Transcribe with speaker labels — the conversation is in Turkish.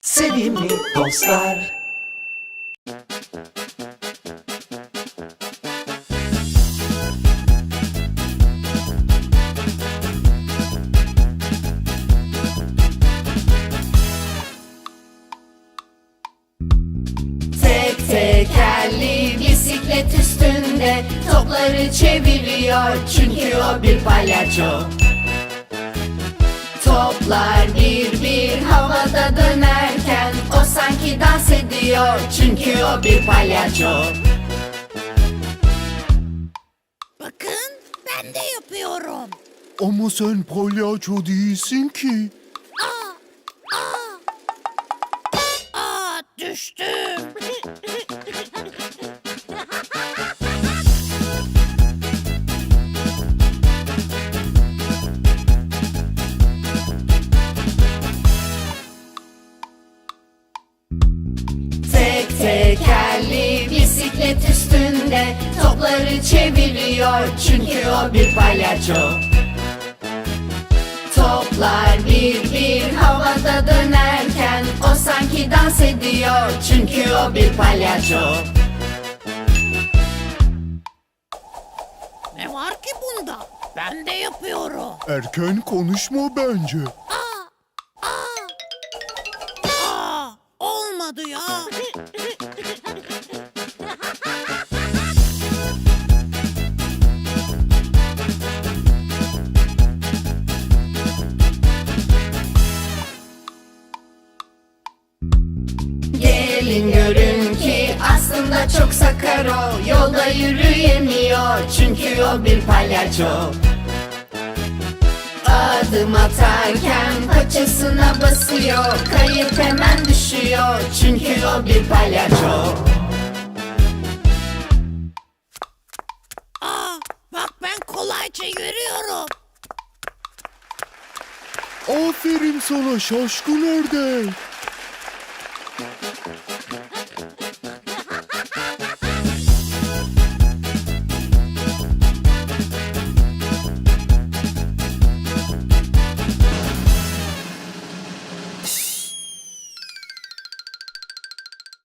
Speaker 1: Sevimli dostlar
Speaker 2: Tek bisiklet üstünde topları çeviriyor çünkü o bir palyaço. Toplar sanki dans ediyor çünkü o bir palyaço.
Speaker 3: Bakın ben de yapıyorum.
Speaker 4: Ama sen palyaço değilsin ki.
Speaker 3: Aa düştüm.
Speaker 2: Tekerli bisiklet üstünde topları çeviriyor çünkü o bir palyaço. Toplar bir bir havada dönerken o sanki dans ediyor çünkü o bir palyaço.
Speaker 3: Ne var ki bunda? Ben de yapıyorum.
Speaker 4: Erken konuşma bence.
Speaker 3: Aa olmadı ya.
Speaker 2: Gelin görün ki aslında çok sakar o Yolda yürüyemiyor çünkü o bir palyaço Adım atarken paçasına basıyor Kayıp hemen düşüyor çünkü o bir palyaço
Speaker 3: Aa bak ben kolayca yürüyorum.
Speaker 4: Aferin sana şaşkın ördek.